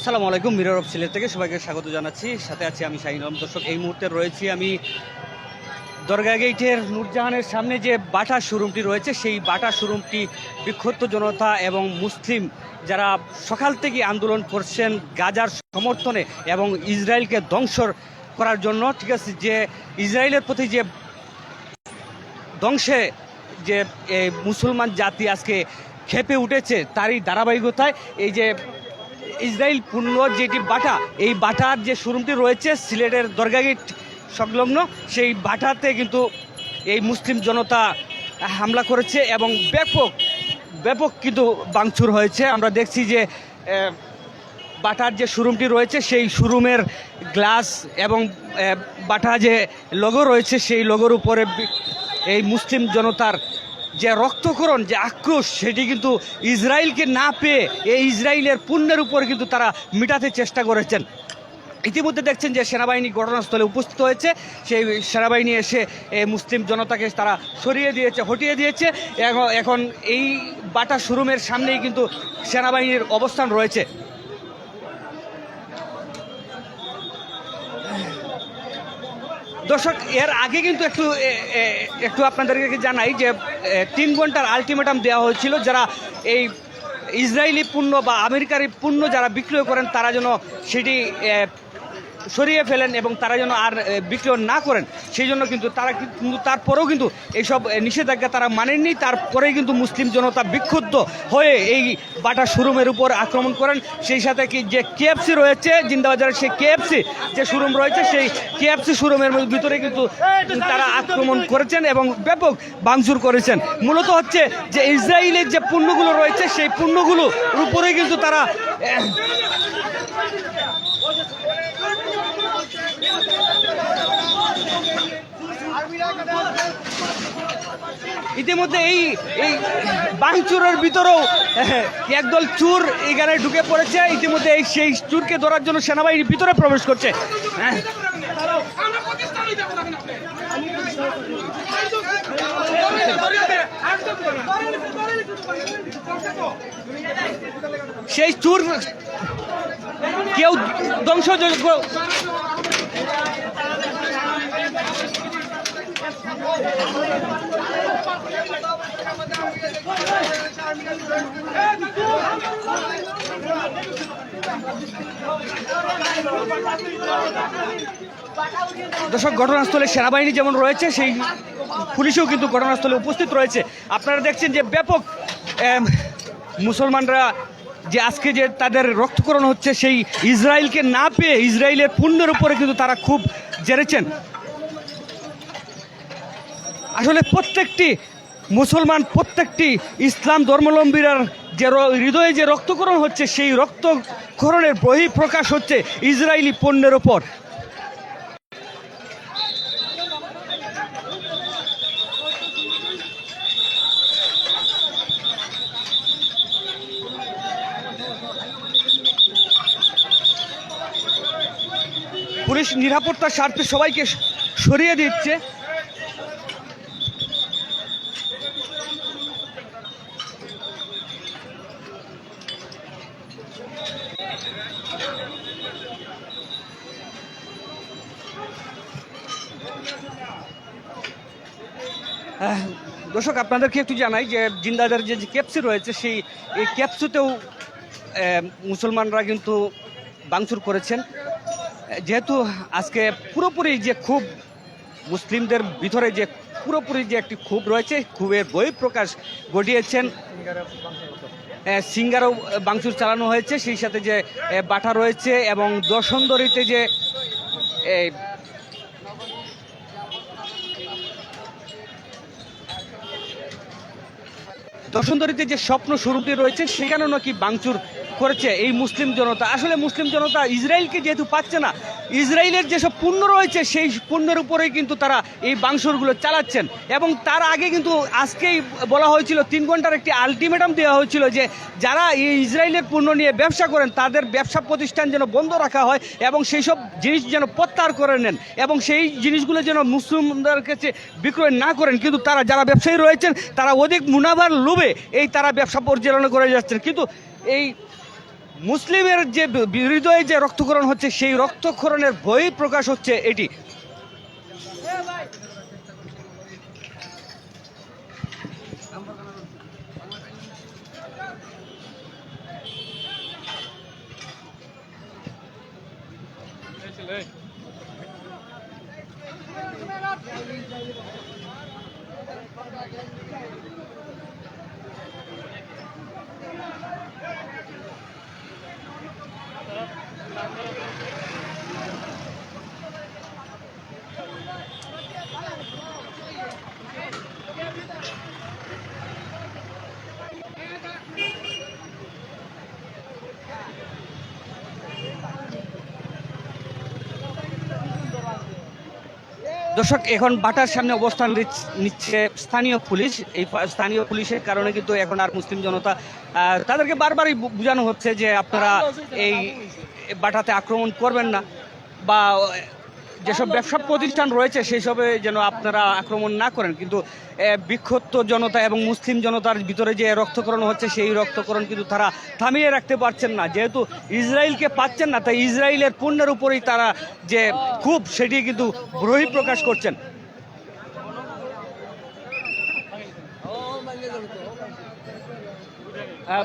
আসসালামু আলাইকুম mirror of Sylhet থেকে সবাইকে স্বাগত জানাচ্ছি। সাথে আছি আমি শাহিন আলম। দর্শক, এই মুহূর্তে রয়েছি আমি দরগা গেইটের নূরজাহানের সামনে যে বাটা শোরুমটি রয়েছে, সেই বাটা শোরুমটি বিক্ষুব্ধ জনতা এবং মুসলিম যারা সকাল থেকে আন্দোলন করছেন গাজার সমর্থনে এবং ইসরায়েলকে ধ্বংস করার জন্য, ঠিক আছে, যে ইসরায়েলের প্রতি যে ধ্বংসে যে মুসলমান জাতি আজকে খেপে উঠেছে, তারই ধারাবাহিকতায় এই যে ইসরায়েল পূর্ণ যেটি বাটা, এই বাটার যে শোরুমটি রয়েছে, সিলেটের দরগাগেট সংলগ্ন, সেই বাটাতে কিন্তু এই মুসলিম জনতা হামলা করেছে এবং ব্যাপক ব্যাপক কিন্তু বাংচুর হয়েছে। আমরা দেখছি যে বাটার যে শোরুমটি রয়েছে, সেই শোরুমের গ্লাস এবং বাটা যে লোগো রয়েছে, সেই লোগোর উপরে এই মুসলিম জনতার যে রক্তকরণ যে আক্রোশ, সেটি কিন্তু ইসরায়েলকে না পেয়ে এই ইসরায়েলের পুণ্যের উপর কিন্তু তারা মেটাতে চেষ্টা করেছেন। ইতিমধ্যে দেখছেন যে সেনাবাহিনী ঘটনাস্থলে উপস্থিত হয়েছে। সেই সেনাবাহিনী এসে মুসলিম জনতাকে তারা সরিয়ে দিয়েছে, হটিয়ে দিয়েছে। এখন এই বাটা শোরুমের সামনেই কিন্তু সেনাবাহিনীর অবস্থান রয়েছে। দর্শক, এর আগে কিন্তু একটু একটু আপনাদেরকে জানাই যে তিন ঘণ্টার আলটিমেটাম দেওয়া হয়েছিল যারা এই ইসরায়েলি পণ্য বা আমেরিকার পণ্য যারা বিক্রয় করেন, তারা যেন সেটি সরিয়ে ফেলেন এবং তারা যেন আর বিক্রয় না করেন, সেই জন্য কিন্তু তারা কিন্তু তারপরেও কিন্তু এইসব নিষেধাজ্ঞা তারা মানেননি। তারপরেই কিন্তু মুসলিম জনতা বিক্ষুব্ধ হয়ে এই বাটা শোরুমের উপর আক্রমণ করেন। সেই সাথে কি যে কেএফসি রয়েছে, জিন্দাবাজারের সেই কেএফসি যে শোরুম রয়েছে, সেই কেএফসি শোরুমের ভিতরে কিন্তু তারা আক্রমণ করেছেন এবং ব্যাপক ভাঙচুর করেছেন। মূলত হচ্ছে যে ইসরায়েলের যে পণ্যগুলো রয়েছে, সেই পণ্যগুলোর উপরে কিন্তু তারা ইতিমধ্যে এই এই বাংচুরের ভিতরেও একদল চুর এখানে ঢুকে পড়েছে। ইতিমধ্যে এই সেই চুরকে ধরার জন্য সেনাবাহিনী ভিতরে প্রবেশ করছে। হ্যাঁ। সেই চুর কেউ ধ্বংসযোগ্য দর্শক, ঘটনাস্থলে সেনাবাহিনী যেমন রয়েছে, সেই পুলিশও কিন্তু ঘটনাস্থলে উপস্থিত রয়েছে। আপনারা দেখছেন যে ব্যাপক মুসলমানরা যে আজকে যে তাদের রক্তকরণ হচ্ছে, সেই ইসরায়েলকে না পেয়ে ইসরায়েলের পুণ্যের উপরে কিন্তু তারা খুব জেরেছেন। আসলে প্রত্যেকটি মুসলমান, প্রত্যেকটি ইসলাম ধর্মাবলম্বীর যে হৃদয়ে যে রক্তকরণ হচ্ছে, সেই রক্তকরণের বহিঃপ্রকাশ হচ্ছে ইসরায়েলি পণ্যের ওপর পুলিশ নিরাপত্তার স্বার্থে সবাইকে সরিয়ে দিচ্ছে। দর্শক, আপনাদেরকে একটু জানাই যে জিন্দাদের যে ক্যাপসি রয়েছে, সেই এই ক্যাপসুতেও মুসলমানরা কিন্তু বাংচুর করেছেন। যেহেতু আজকে পুরোপুরি যে খুব মুসলিমদের ভিতরে যে পুরোপুরি যে একটি ক্ষোভ রয়েছে ক্ষোভের বহিঃপ্রকাশ ঘটিয়েছেন। সিঙ্গারও বাংচুর চালানো হয়েছে, সেই সাথে যে বাটা রয়েছে এবং দশন্দরিতে যে এই দশন্দরিতে যে স্বপ্ন স্বরূপটি রয়েছে সেখানেও নাকি বাংচুর করেছে এই মুসলিম জনতা। আসলে মুসলিম জনতা ইসরায়েলকে যেহেতু পাচ্ছে না, ইসরায়েলের যেসব পণ্য রয়েছে সেই পণ্যের উপরেই কিন্তু তারা এই বাংশুরগুলো চালাচ্ছেন। এবং তার আগে কিন্তু আজকেই বলা হয়েছিল, তিন ঘণ্টার একটি আলটিমেটাম দেওয়া হয়েছিল যে যারা এই ইসরায়েলের পণ্য নিয়ে ব্যবসা করেন, তাদের ব্যবসা প্রতিষ্ঠান যেন বন্ধ রাখা হয় এবং সেই সব জিনিস যেন প্রত্যাহার করে নেন এবং সেই জিনিসগুলো যেন মুসলিমদের কাছে বিক্রয় না করেন। কিন্তু তারা যারা ব্যবসায়ী রয়েছেন, তারা অধিক মুনাফার লোভে এই তারা ব্যবসা পরিচালনা করে যাচ্ছেন। কিন্তু এই মুসলিমের যে হৃদয়ে যে রক্তক্ষরণ হচ্ছে সেই রক্তক্ষরণের বই প্রকাশ হচ্ছে এটি। দর্শক, এখন বাটার সামনে অবস্থান নিচ- নিচ্ছে স্থানীয় পুলিশ। এই স্থানীয় পুলিশের কারণে কিন্তু এখন আর মুসলিম জনতা তাদেরকে বারবারই বোঝানো হচ্ছে যে আপনারা এই বাটাতে আক্রমণ করবেন না বা যেসব ব্যবসা প্রতিষ্ঠান রয়েছে সেই সবে যেন আপনারা আক্রমণ না করেন। কিন্তু বিক্ষুব্ধ জনতা এবং মুসলিম জনতার ভিতরে যে রক্তকরণ হচ্ছে সেই রক্তকরণ কিন্তু তারা থামিয়ে রাখতে পারছেন না। যেহেতু ইসরায়েলকে পাচ্ছেন না তাই ইসরায়েলের পণ্যের উপরেই তারা যে খুব সেটি কিন্তু বহি প্রকাশ করছেন। হ্যাঁ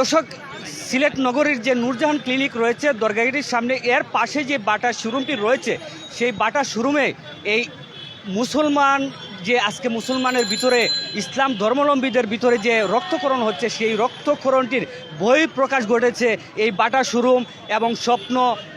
দর্শক সিলেট নগরীর যে নূরজাহান ক্লিনিক রয়েছে, দরগাগিরির সামনে, এর পাশে যে বাটা শোরুমটি রয়েছে, সেই বাটা শোরুমে এই মুসলমান যে আজকে মুসলমানের ভিতরে, ইসলাম ধর্মলম্বীদের ভিতরে যে রক্তকরণ হচ্ছে, সেই রক্তকরণটির বই প্রকাশ ঘটেছে এই বাটা শোরুম এবং স্বপ্ন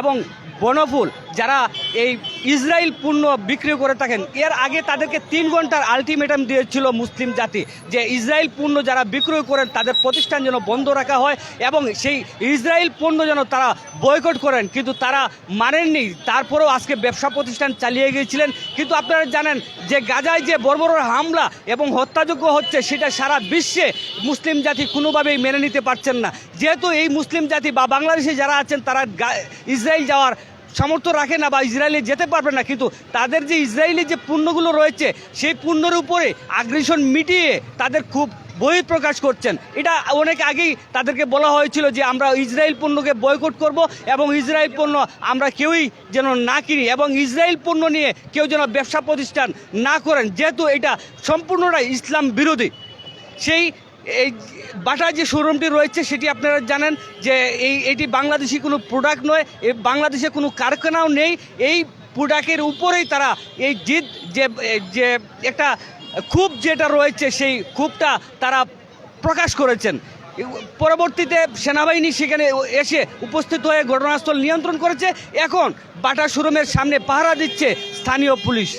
এবং বনফুল যারা এই ইসরায়েল পণ্য বিক্রি করে থাকেন, এর আগে তাদেরকে তিন ঘণ্টার আলটিমেটাম দিয়েছিল মুসলিম জাতি যে ইসরায়েল পণ্য যারা বিক্রয় করেন, তাদের প্রতিষ্ঠান যেন বন্ধ রাখা হয় এবং সেই ইসরায়েল পণ্য যেন তারা বয়কট করেন। কিন্তু তারা মানেননি। তারপরেও আজকে ব্যবসা প্রতিষ্ঠান চালিয়ে গিয়েছিলেন। কিন্তু আপনারা জানেন যে গাজায় যে বর্বর হামলা এবং হত্যাযোগ্য হচ্ছে, সেটা সারা বিশ্বে মুসলিম জাতি কোনোভাবেই মেনে নিতে পারছেন না। যেহেতু এই মুসলিম জাতি বা বাংলাদেশে যারা আছেন, তারা ইসরায়েল যাওয়ার সামর্থ্য রাখে না বা ইসরায়েলে যেতে পারবে না, কিন্তু তাদের যে ইসরায়েলি যে পণ্যগুলো রয়েছে, সেই পণ্যের উপরে আগ্রেশন মিটিয়ে তাদের খুব বই প্রকাশ করছেন। এটা অনেক আগেই তাদেরকে বলা হয়েছিল যে আমরা ইসরায়েল পণ্যকে বয়কট করব এবং ইসরায়েল পণ্য আমরা কেউই যেন না কিনি এবং ইসরায়েল পণ্য নিয়ে কেউ যেন ব্যবসা প্রতিষ্ঠান না করেন, যেহেতু এটা সম্পূর্ণটাই ইসলাম বিরোধী। সেই এই বাটার যে শোরুমটি রয়েছে সেটি আপনারা জানেন যে এই, এটি বাংলাদেশি কোনো প্রোডাক্ট নয়, এ বাংলাদেশে কোনো কারখানাও নেই। এই প্রোডাক্টের উপরেই তারা এই জিদ, যে যে একটা খুব যেটা রয়েছে সেই খুবটা তারা প্রকাশ করেছেন। পরবর্তীতে সেনাবাহিনী সেখানে এসে উপস্থিত হয়ে ঘটনাস্থল নিয়ন্ত্রণ করেছে। এখন বাটা শোরুমের সামনে পাহারা দিচ্ছে স্থানীয় পুলিশ।